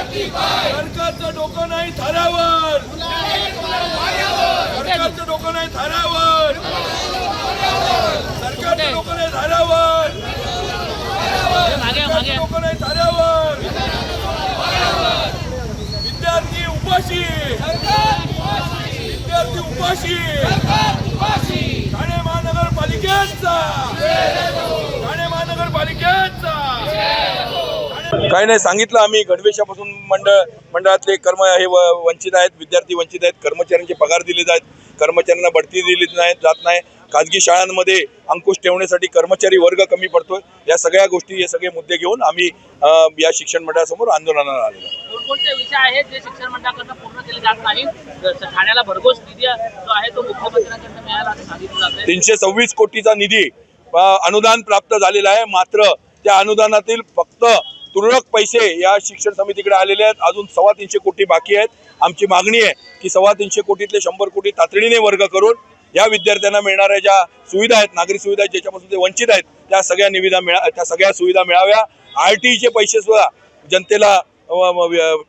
सरकारचं डोकं नाही थाऱ्यावर. सरकारचं डोकं नाही थाऱ्यावर. सरकारचं डोकं नाही थाऱ्यावर मागे मागे डोकं नाही थाऱ्यावर विद्यार्थी उपाशी विद्यार्थी उपाशी ठाणे महानगरपालिकेचा ठाणे महानगरपालिकेचा काही नाही सांगितलं आम्ही. गणवेशापासून मंडळ मंडळातले कर्म हे वंचित आहेत विद्यार्थी वंचित आहेत. कर्मचाऱ्यांचे पगार दिले जात कर्मचाऱ्यांना बढती दिली नाही जात नाही. खाजगी शाळांमध्ये अंकुश ठेवण्यासाठी कर्मचारी वर्ग कमी पडतोय. या सगळ्या गोष्टी हे सगळे मुद्दे घेऊन आम्ही या शिक्षण मंडळासमोर आंदोलनाला आलेलो. कोणकोणते विषय आहेत जे शिक्षण मंडळाकडनं पूर्ण केले जात नाही? जसं ठाण्याला भरघोस निधी जो आहे तो मुख्यमंत्र्यांकडनं मिळाला असं सांगितलं जातंय. तीनशे सव्वीस कोटीचा निधी अनुदान प्राप्त झालेला आहे. मात्र त्या अनुदानातील फक्त तुरळक पैसे या शिक्षण समितीकडे आलेले आहेत. अजून सव्वा तीनशे कोटी बाकी आहेत. आमची मागणी आहे की सव्वा तीनशे कोटीतले शंभर कोटी तातडीने वर्ग करून या विद्यार्थ्यांना मिळणाऱ्या ज्या सुविधा आहेत नागरी सुविधा आहेत ज्याच्यापासून ते वंचित आहेत त्या सगळ्या निविधा मिळा त्या सगळ्या सुविधा मिळाव्या. आर टीचे पैसे सुद्धा जनतेला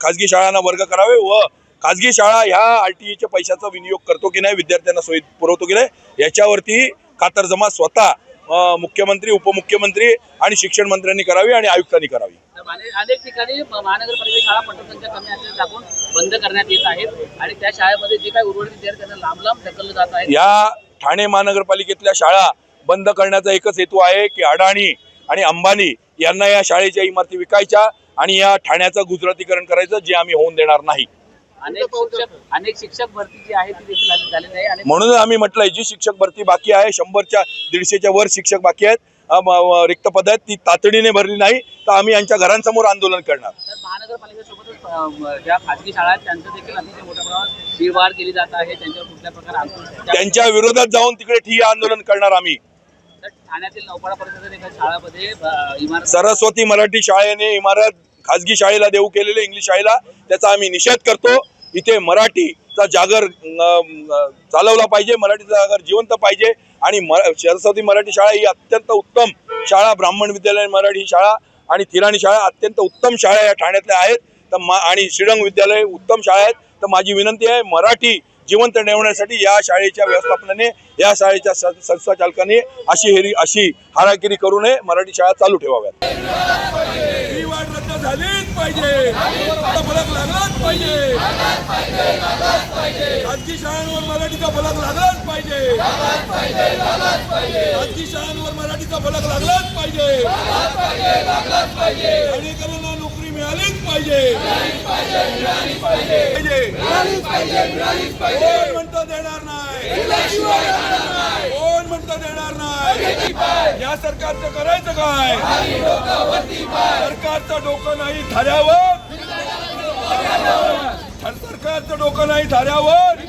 खाजगी शाळांना वर्ग करावे व खाजगी शाळा ह्या आर टी ईच्या पैशाचा विनियोग करतो की नाही विद्यार्थ्यांना सोयी पुरवतो की नाही याच्यावरती खातरजमा स्वतः मुख्यमंत्री उपमुख्यमंत्री आणि शिक्षण मंत्र्यांनी करावी आणि आयुक्तांनी करावी. अनेक ठिकाणी महानगरपालिका शाळा पटसंख्या कमी दाखवून बंद करण्यात येत आहेत आणि त्या शाळेमध्ये जे काही उर्वरित विद्यार्थ्यांना लांब लांब ढकललं जात आहे. या ठाणे महानगरपालिकेतल्या शाळा बंद करण्याचा एकच हेतू आहे की अडाणी आणि अंबानी यांना या शाळेच्या इमारती विकायच्या आणि या ठाण्याचं गुजरातीकरण करायचं जे आम्ही होऊन देणार नाही. अनेक शिक्षक अनेक शिक्षक भरती जी आहे ती देखील झाली- झालेली आहे आणि म्हणून आम्ही म्हटलंय जी शिक्षक भरती बाकी आहे शंभरच्या दीडशेच्या वर शिक्षक बाकी आहेत रिक्त पद आहेत ती तातडीने भरली नाही तर आम्ही यांच्या घरांसमोर आंदोलन करणार. तर महानगरपालिकेसोबतच अं, ज्या खाजगी शाळा आहेत त्यांचं देखील अतिशय मोठ्या प्रमाणात भीडभाड केली जात आहे. त्यांच्यावर कुठल्या प्रकारे अंकुश त्या- त्यांच्या विरोधात जाऊन तिकडे ठिय्या आंदोलन करणार आम्ही. तर ठाण्यातील नौपाडा परिसरातील एका शाळामध्ये अं, इमारत सरस्वती मराठी शाळेने इमारत खाजगी शाळेला देऊ केलेले इंग्लिश शाळेला त्याचा आम्ही निषेध करतो. इथे मराठीचा जागर चालवला पाहिजे मराठीचा जागर जिवंत पाहिजे. आणि म सरस्वती मराठी शाळा ही अत्यंत उत्तम शाळा ब्राह्मण विद्यालय मराठी शाळा आणि थिराणी शाळा अत्यंत उत्तम शाळा या ठाण्यातल्या आहेत. तर मा आणि श्रीरंग विद्यालय उत्तम शाळा आहेत. तर माझी विनंती आहे मराठी जिवंत ठेवण्यासाठी या शाळेच्या व्यवस्थापनाने या शाळेच्या संस्था चालकाने अशी हेरी अशी हाराकिरी करू नये. मराठी शाळा चालू ठेवाव्यात. खाजगी शाळांवर मराठीचा फलक लागलाच पाहिजे. खाजगी शाळांवर मराठीचा फलक लागलाच पाहिजे. अनेकांना नोकरी मिळालीच पाहिजे. कोण म्हणतं देणार नाही? कोण म्हणतं देणार नाही? या सरकारचं करायचं काय? सरकारचं डोकं नाही थाऱ्यावर सरकारचं डोकं नाही थाऱ्यावर